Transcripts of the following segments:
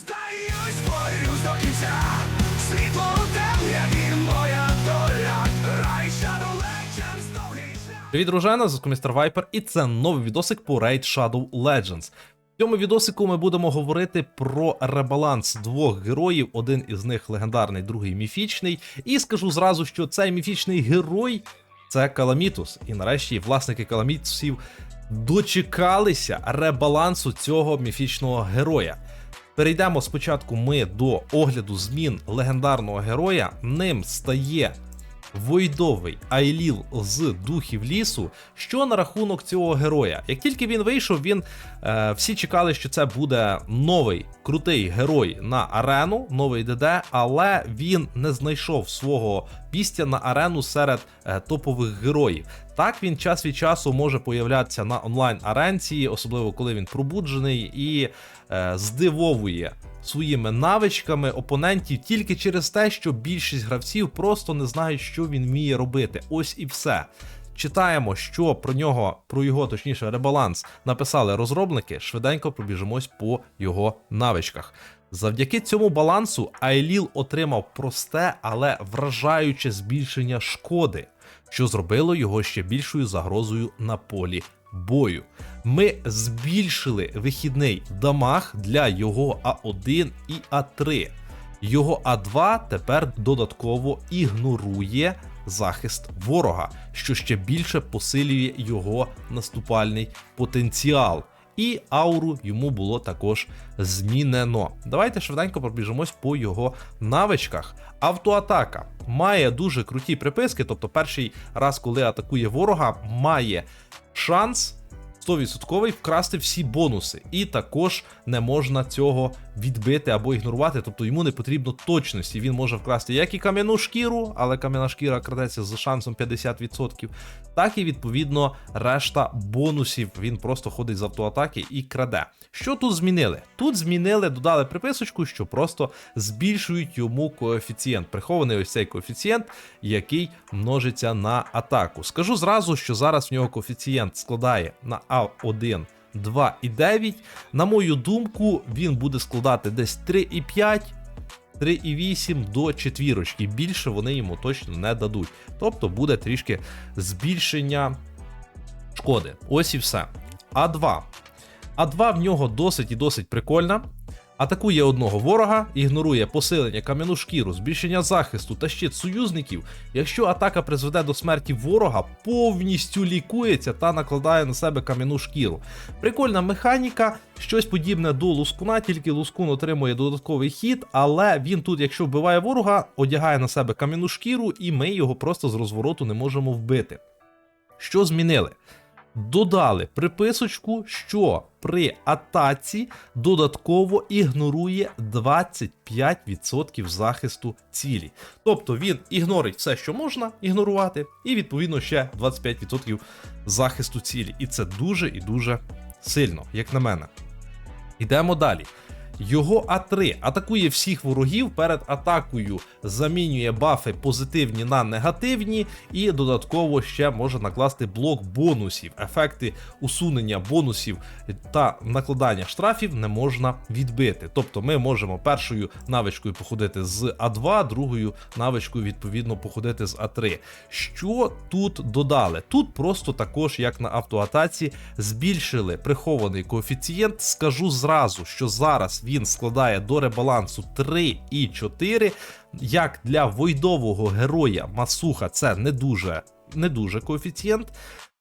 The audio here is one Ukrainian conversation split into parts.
здаюсь, борюсь до кінця. Світло моя доля. Рай Shadow Legends, довгий шлях. Привіт, дружина, з містер Вайпер, і це новий відосик по Raid Shadow Legends. В цьому відосику ми будемо говорити про ребаланс двох героїв. Один із них легендарний, другий міфічний. І скажу зразу, що цей міфічний герой це Каламітус. І нарешті власники Каламітусів дочекалися ребалансу цього міфічного героя. Перейдемо спочатку ми до огляду змін легендарного героя. Ним стає Войдовий Айліл з духів лісу. Що на рахунок цього героя? Як тільки він вийшов, він е, всі чекали, що це буде новий крутий герой на арену, новий ДД, але він не знайшов свого місця на арену серед е, топових героїв. Так він час від часу може появлятися на онлайн аренці, особливо коли він пробуджений і е, здивовує своїми навичками опонентів тільки через те, що більшість гравців просто не знають, що він вміє робити. Ось і все. Читаємо, що про нього, про його, точніше, ребаланс написали розробники. Швиденько пробіжимось по його навичках. Завдяки цьому балансу Айліл отримав просте, але вражаюче збільшення шкоди, що зробило його ще більшою загрозою на полі бою. Ми збільшили вихідний дамаг для його А1 і А3. Його А2 тепер додатково ігнорує захист ворога, що ще більше посилює його наступальний потенціал. І ауру йому було також змінено. Давайте швиденько пробіжимось по його навичках. Автоатака має дуже круті приписки, тобто перший раз, коли атакує ворога, має шанс 100% вкрасти всі бонуси, і також не можна цього відбити або ігнорувати, тобто йому не потрібно точності. Він може вкрасти як і кам'яну шкіру, але кам'яна шкіра крадеться з шансом 50%, так і відповідно решта бонусів. Він просто ходить з автоатаки і краде. Що тут змінили? Тут змінили, додали приписочку, що просто збільшують йому коефіцієнт. Прихований ось цей коефіцієнт, який множиться на атаку. Скажу зразу, що зараз в нього коефіцієнт складає на А1 2,9. На мою думку, він буде складати десь 3,5. 3,8 до четвірочки. Більше вони йому точно не дадуть. Тобто буде трішки збільшення шкоди. Ось і все. А2. А2 в нього досить і досить прикольна. Атакує одного ворога, ігнорує посилення кам'яну шкіру, збільшення захисту та щит союзників. Якщо атака призведе до смерті ворога, повністю лікується та накладає на себе кам'яну шкіру. Прикольна механіка, щось подібне до лускуна, тільки лускун отримує додатковий хід, але він тут, якщо вбиває ворога, одягає на себе кам'яну шкіру, і ми його просто з розвороту не можемо вбити. Що змінили? Додали приписочку, що при атаці додатково ігнорує 25% захисту цілі. Тобто він ігнорить все, що можна ігнорувати, і відповідно ще 25% захисту цілі. І це дуже і дуже сильно, як на мене. Йдемо далі. Його А3 атакує всіх ворогів перед атакою, замінює бафи позитивні на негативні, і додатково ще може накласти блок бонусів. Ефекти усунення бонусів та накладання штрафів не можна відбити. Тобто ми можемо першою навичкою походити з А2, другою навичкою відповідно походити з А3. Що тут додали? Тут просто також, як на автоатаці, збільшили прихований коефіцієнт. Скажу зразу, що зараз він складає до ребалансу 3,4. Як для войдового героя Масуха, це не дуже, не дуже коефіцієнт.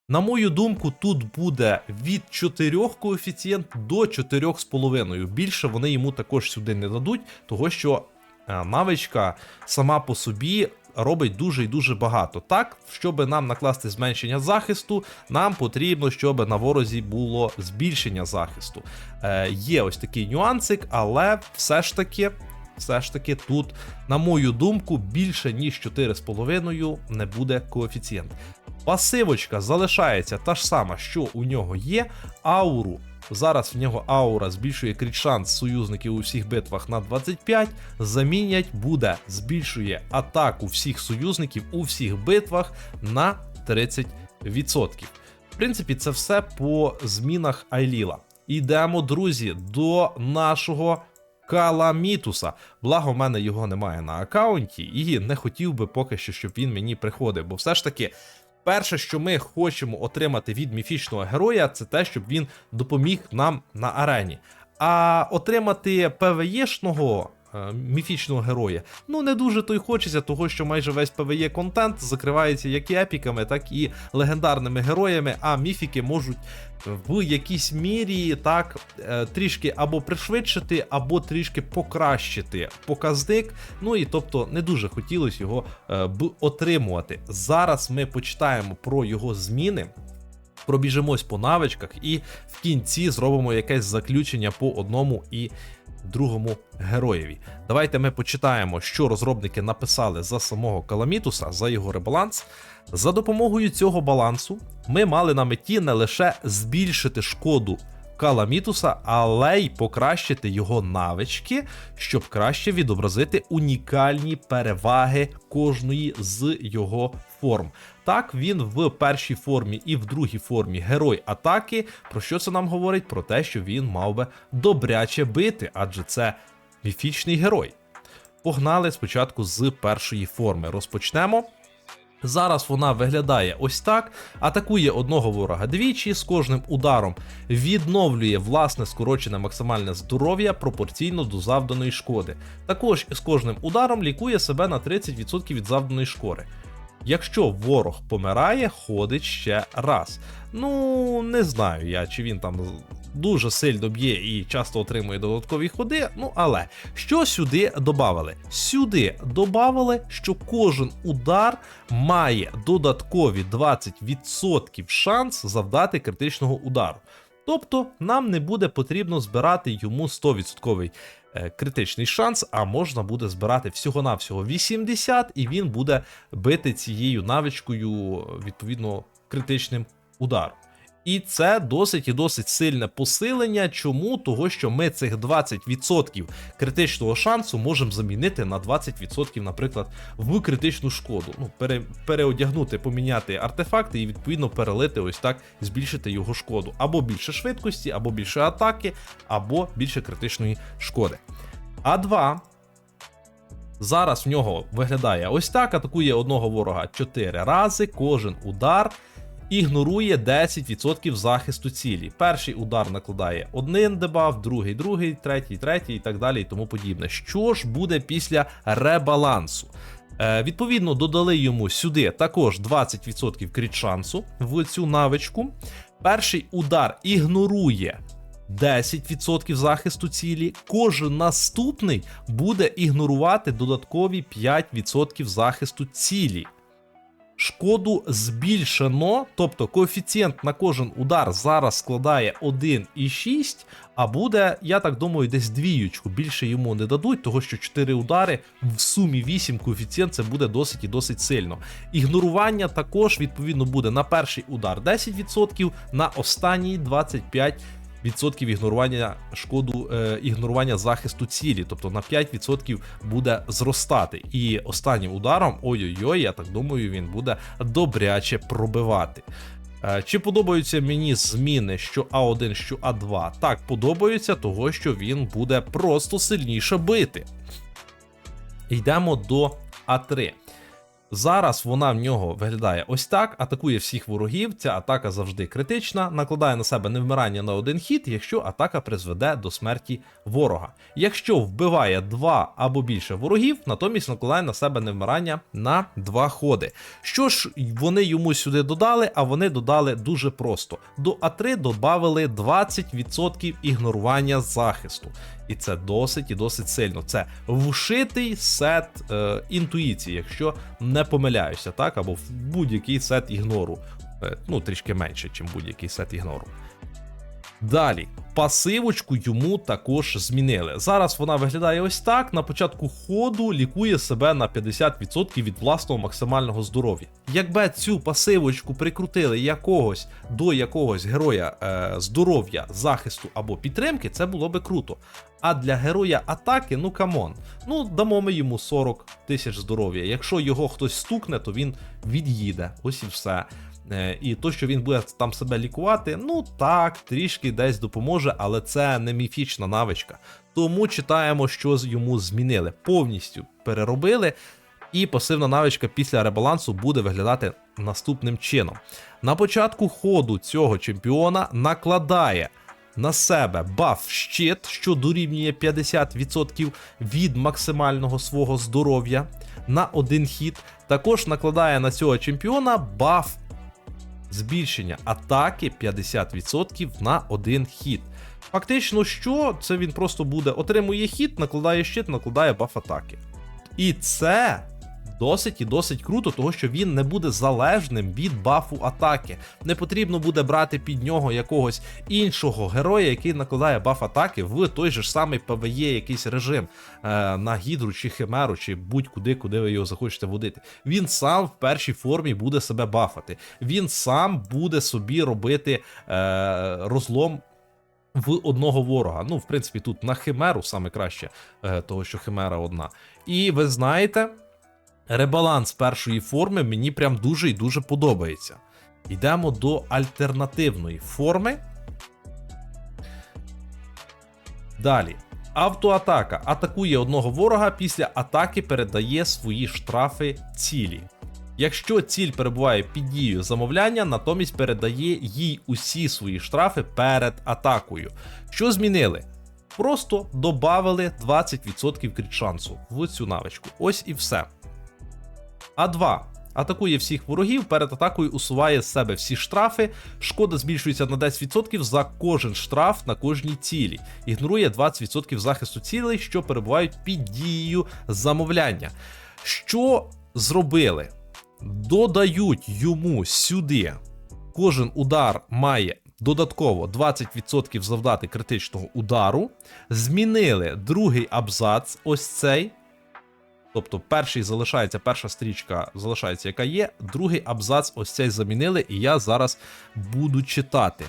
На мою думку, тут буде від 4 коефіцієнт до 4,5. Більше вони йому також сюди не дадуть, того що е, навичка сама по собі робить дуже і дуже багато. Так, щоб нам накласти зменшення захисту, нам потрібно, щоб на ворозі було збільшення захисту. Е, Є ось такий нюансик, але все ж таки. Все ж таки тут, на мою думку, більше ніж 4,5 не буде коефіцієнт. Пасивочка залишається та ж сама, що у нього є. Ауру. Зараз в нього аура збільшує крит шанс союзників у всіх битвах на 25. Замінять буде, збільшує атаку всіх союзників у всіх битвах на 30%. В принципі, це все по змінах Айліла. Ідемо, друзі, до нашого Каламітуса. Благо, в мене його немає на аккаунті, і не хотів би поки що, щоб він мені приходив. Бо все ж таки, перше, що ми хочемо отримати від міфічного героя, це те, щоб він допоміг нам на арені. А отримати ПВЄшного міфічного героя, ну не дуже то й хочеться, того що майже весь ПВЄ контент закривається як і епіками, так і легендарними героями, а міфіки можуть в якійсь мірі так е, трішки або пришвидшити, або трішки покращити показник. Ну і тобто не дуже хотілося його е, б отримувати. Зараз ми почитаємо про його зміни. Пробіжимось по навичках і в кінці зробимо якесь заключення по одному і другому героєві. Давайте ми почитаємо, що розробники написали за самого Каламітуса, за його ребаланс. За допомогою цього балансу ми мали на меті не лише збільшити шкоду Каламітуса, але й покращити його навички, щоб краще відобразити унікальні переваги кожної з його форм. Так, він в першій формі і в другій формі герой атаки. Про що це нам говорить? Про те, що він мав би добряче бити, адже це міфічний герой. Погнали спочатку з першої форми. Розпочнемо. Зараз вона виглядає ось так: атакує одного ворога двічі, з кожним ударом відновлює власне скорочене максимальне здоров'я пропорційно до завданої шкоди. Також з кожним ударом лікує себе на 30% від завданої шкоди. Якщо ворог помирає, ходить ще раз. Ну, не знаю я, чи він там дуже сильно б'є і часто отримує додаткові ходи. Ну, але що сюди додавали? Сюди додавали, що кожен удар має додаткові 20% шанс завдати критичного удару. Тобто нам не буде потрібно збирати йому 100% е, критичний шанс, а можна буде збирати всього-навсього 80, і він буде бити цією навичкою відповідно критичним ударом. І це досить і досить сильне посилення. Чому? Того, що ми цих 20% критичного шансу можемо замінити на 20%, наприклад, в критичну шкоду. Ну, пере, переодягнути, поміняти артефакти і відповідно перелити ось так, збільшити його шкоду. Або більше швидкості, або більше атаки, або більше критичної шкоди. А2 зараз в нього виглядає ось так: атакує одного ворога 4 рази, кожен удар ігнорує 10% захисту цілі. Перший удар накладає один дебаф, другий, другий, третій, третій і так далі, і тому подібне. Що ж буде після ребалансу? Е, відповідно, додали йому сюди також 20% кріт шансу в цю навичку. Перший удар ігнорує 10% захисту цілі. Кожен наступний буде ігнорувати додаткові 5% захисту цілі. Шкоду збільшено, тобто коефіцієнт на кожен удар зараз складає 1,6, а буде, я так думаю, десь двіючку. Більше йому не дадуть, того що 4 удари в сумі 8 коефіцієнт це буде досить і досить сильно. Ігнорування також відповідно буде на перший удар 10%, на останній 25%. Відсотків ігнорування шкоду е, ігнорування захисту цілі, тобто на 5% буде зростати. І останнім ударом, ой-ой-ой, я так думаю, він буде добряче пробивати. Е, Чи подобаються мені зміни, що А1, що А2? Так, подобаються, того що він буде просто сильніше бити. Йдемо до А3. Зараз вона в нього виглядає ось так: атакує всіх ворогів. Ця атака завжди критична, накладає на себе невмирання на один хід, якщо атака призведе до смерті ворога. Якщо вбиває два або більше ворогів, натомість накладає на себе невмирання на два ходи. Що ж вони йому сюди додали? А вони додали дуже просто: до А3 додали 20% ігнорування захисту. І це досить і досить сильно. Це вшитий сет е, інтуїції, якщо не помиляюся, так, або в будь-який сет ігнору. Е, ну, трішки менше, ніж будь-який сет ігнору. Далі, пасивочку йому також змінили. Зараз вона виглядає ось так. На початку ходу лікує себе на 50% від власного максимального здоров'я. Якби цю пасивочку прикрутили якогось до якогось героя е, здоров'я, захисту або підтримки, це було би круто. А для героя атаки, ну камон, ну дамо ми йому 40 тисяч здоров'я. Якщо його хтось стукне, то він від'їде. Ось і все. Е, І то, що він буде там себе лікувати, ну так, трішки десь допоможе, але це не міфічна навичка. Тому читаємо, що йому змінили. Повністю переробили. І пасивна навичка після ребалансу буде виглядати наступним чином. На початку ходу цього чемпіона накладає на себе баф щит, що дорівнює 50% від максимального свого здоров'я на один хід. Також накладає на цього чемпіона баф збільшення атаки 50% на один хід. Фактично, що це він просто буде отримує хід, накладає щит, накладає баф атаки. І це досить і досить круто, того що він не буде залежним від бафу атаки. Не потрібно буде брати під нього якогось іншого героя, який накладає баф атаки в той же ж самий PvE якийсь режим е, на гідру чи химеру, чи будь-куди, куди ви його захочете водити. Він сам в першій формі буде себе бафати. Він сам буде собі робити е, розлом в одного ворога. Ну, в принципі, тут на химеру саме краще, е, того що химера одна. І ви знаєте, ребаланс першої форми мені прям дуже і дуже подобається. Йдемо до альтернативної форми. Далі. Автоатака атакує одного ворога після атаки передає свої штрафи цілі. Якщо ціль перебуває під дією замовляння, натомість передає їй усі свої штрафи перед атакою. Що змінили? Просто додали 20% крит шансу в цю навичку. Ось і все. А2. Атакує всіх ворогів, перед атакою усуває з себе всі штрафи. Шкода збільшується на 10% за кожен штраф на кожній цілі. Ігнорує 20% захисту цілей, що перебувають під дією замовляння. Що зробили? Додають йому сюди. Кожен удар має додатково 20% завдати критичного удару. Змінили другий абзац, ось цей. Тобто перший залишається, перша стрічка залишається, яка є, другий абзац ось цей замінили, і я зараз буду читати.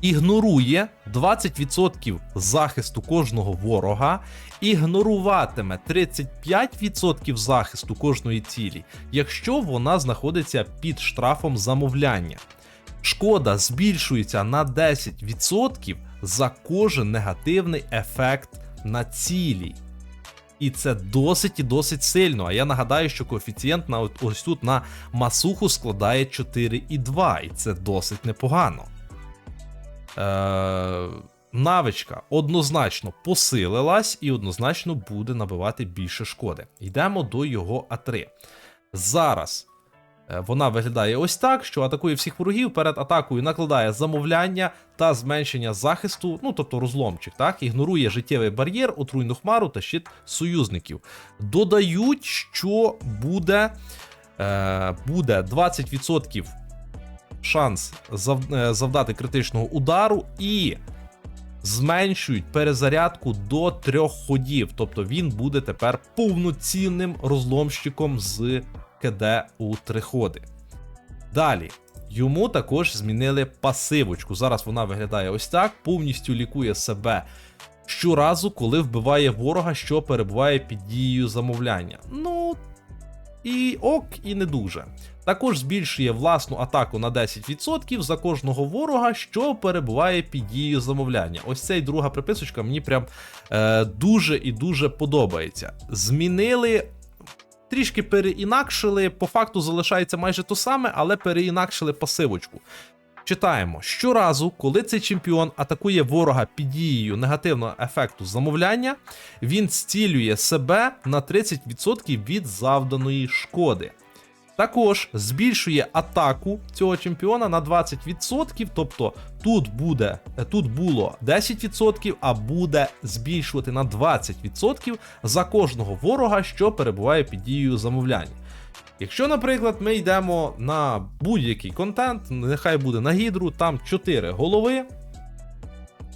Ігнорує 20% захисту кожного ворога, ігноруватиме 35% захисту кожної цілі, якщо вона знаходиться під штрафом замовляння. Шкода збільшується на 10% за кожен негативний ефект на цілі. І це досить і досить сильно. А я нагадаю, що коефіцієнт на ось тут на масуху складає 4,2, і це досить непогано. Е, навичка однозначно посилилась і однозначно буде набивати більше шкоди. Йдемо до його А3. Зараз вона виглядає ось так, що атакує всіх ворогів, перед атакою накладає замовляння та зменшення захисту, ну тобто розломчик, так, ігнорує життєвий бар'єр, отруйну хмару та щит союзників. Додають, що буде, е, буде 20% шанс е, завдати критичного удару і зменшують перезарядку до трьох ходів. Тобто він буде тепер повноцінним розломщиком з КД у три ходи. Далі. Йому також змінили пасивочку. Зараз вона виглядає ось так: повністю лікує себе щоразу, коли вбиває ворога, що перебуває під дією замовляння. Ну, і ок, і не дуже. Також збільшує власну атаку на 10% за кожного ворога, що перебуває під дією замовляння. Ось цей друга приписочка мені прям е, дуже і дуже подобається. Змінили. Трішки переінакшили, по факту залишається майже то саме, але переінакшили пасивочку. Читаємо: щоразу, коли цей чемпіон атакує ворога під дією негативного ефекту замовляння, він зцілює себе на 30% від завданої шкоди. Також збільшує атаку цього чемпіона на 20%, тобто тут буде тут було 10%, а буде збільшувати на 20% за кожного ворога, що перебуває під дією замовляння. Якщо, наприклад, ми йдемо на будь-який контент, нехай буде на гідру, там 4 голови.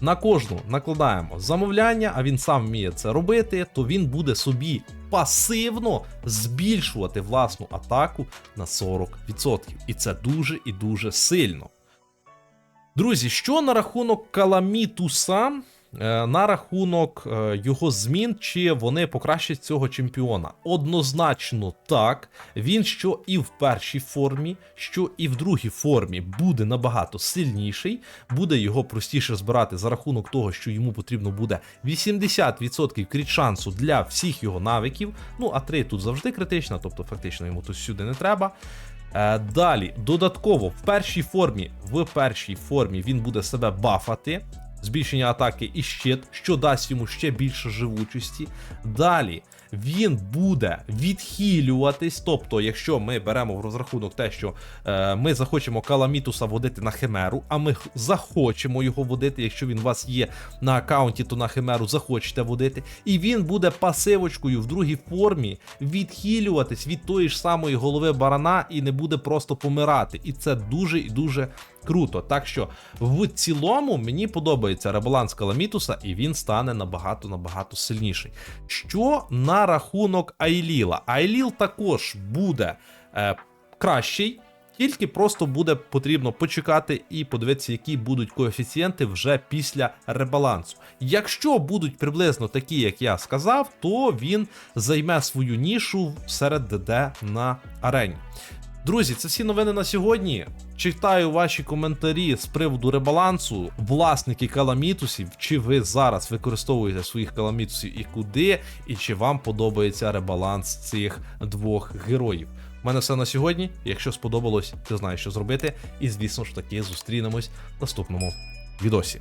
На кожну накладаємо замовляння, а він сам вміє це робити, то він буде собі пасивно збільшувати власну атаку на 40%. І це дуже і дуже сильно. Друзі, що на рахунок Каламітуса? Е, на рахунок е, його змін, чи вони покращать цього чемпіона. Однозначно так. Він що і в першій формі, що і в другій формі буде набагато сильніший, буде його простіше збирати за рахунок того, що йому потрібно буде 80% кріт шансу для всіх його навиків. Ну, а 3 тут завжди критична, тобто фактично йому тут сюди не треба. Е, Далі, додатково, в першій формі, в першій формі він буде себе бафати, збільшення атаки і щит, що дасть йому ще більше живучості. Далі він буде відхилюватись. Тобто, якщо ми беремо в розрахунок те, що е, ми захочемо Каламітуса водити на химеру, а ми захочемо його водити, якщо він у вас є на аккаунті, то на химеру захочете водити. І він буде пасивочкою в другій формі відхилюватись від тої ж самої голови барана і не буде просто помирати. І це дуже і дуже круто. Так що в цілому мені подобається ребаланс Каламітуса, і він стане набагато набагато сильніший. Що на рахунок Айліла? Айліл також буде е, кращий. Тільки просто буде потрібно почекати і подивитися, які будуть коефіцієнти вже після ребалансу. Якщо будуть приблизно такі, як я сказав, то він займе свою нішу серед ДД на арені. Друзі, це всі новини на сьогодні. Читаю ваші коментарі з приводу ребалансу, власники каламітусів, чи ви зараз використовуєте своїх каламітусів і куди, і чи вам подобається ребаланс цих двох героїв. У мене все на сьогодні. Якщо сподобалось, ти знаєш, що зробити. І звісно ж таки зустрінемось в наступному відосі.